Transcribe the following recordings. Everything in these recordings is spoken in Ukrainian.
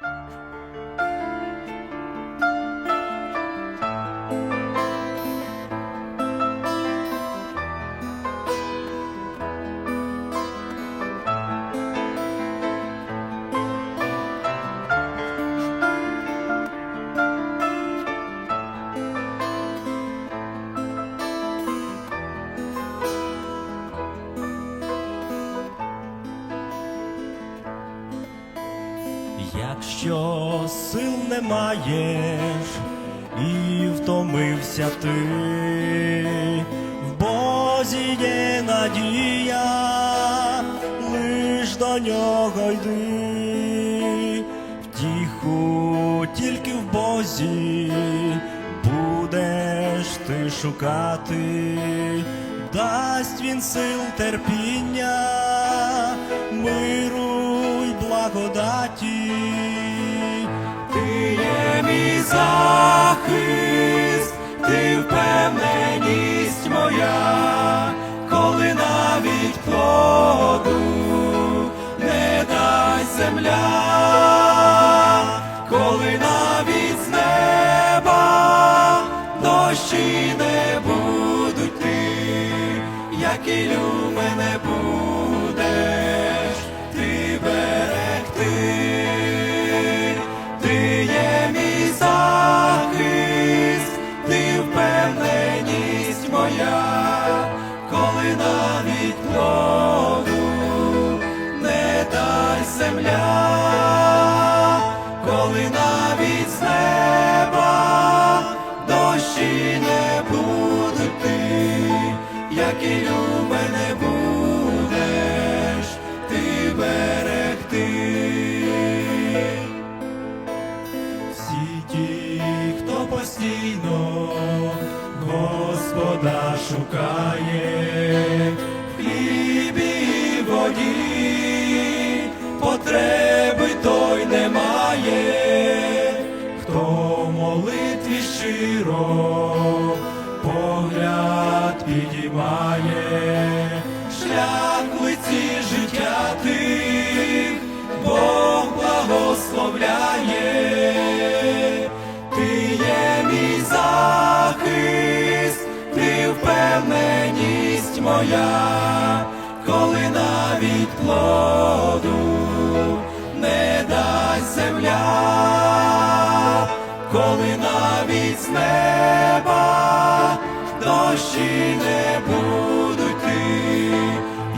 you Якщо сил не маєш і втомився ти, в Бозі є надія, лиш до нього йди, втіху тільки в Бозі будеш ти шукати, дасть він сил терпіння, миру й благодаті. Земля, коли навіть з неба дощі не будуть ти, як і мене будеш і мене будеш ти берегти. Всі ті, хто постійно Господа шукає, в хлібі воді, потреби той не має, хто молитві щиро погляд підіймає, шлях лиці життя тих, Бог благословляє, ти є мій захист, ти впевненість моя, коли навіть плоду не дасть земля, коли навіть з неба дощі не будуть ти,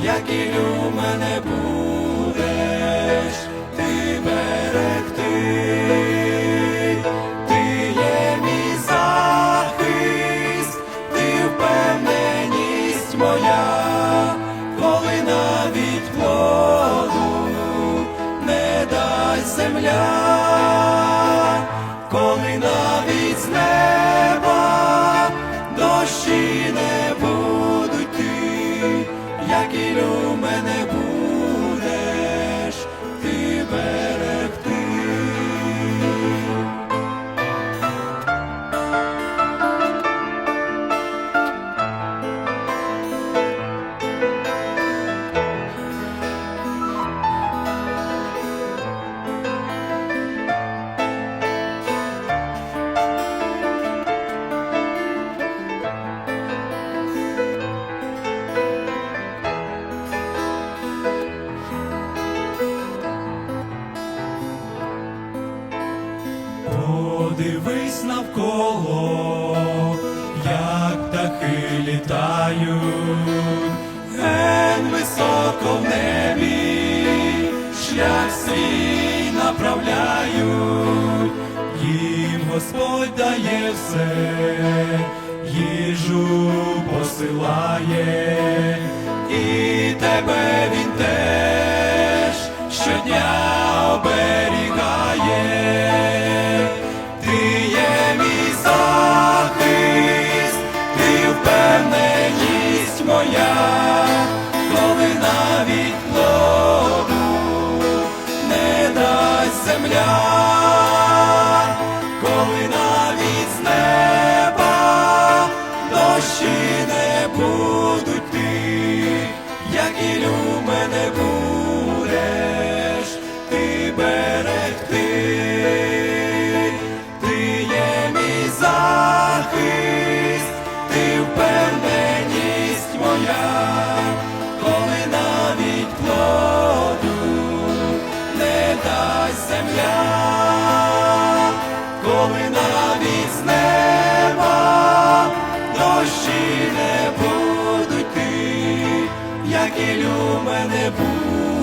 як і мене будеш ти берегти. Ти є мій ти впевненість моя, коли навіть плоду не дасть земля, Подивись навколо, як птахи літають, ген високо в небі, шлях свій направляють, їм Господь дає все, їжу посилає, і тебе навіть з неба, дощі не будуть ти, як і люмене буде.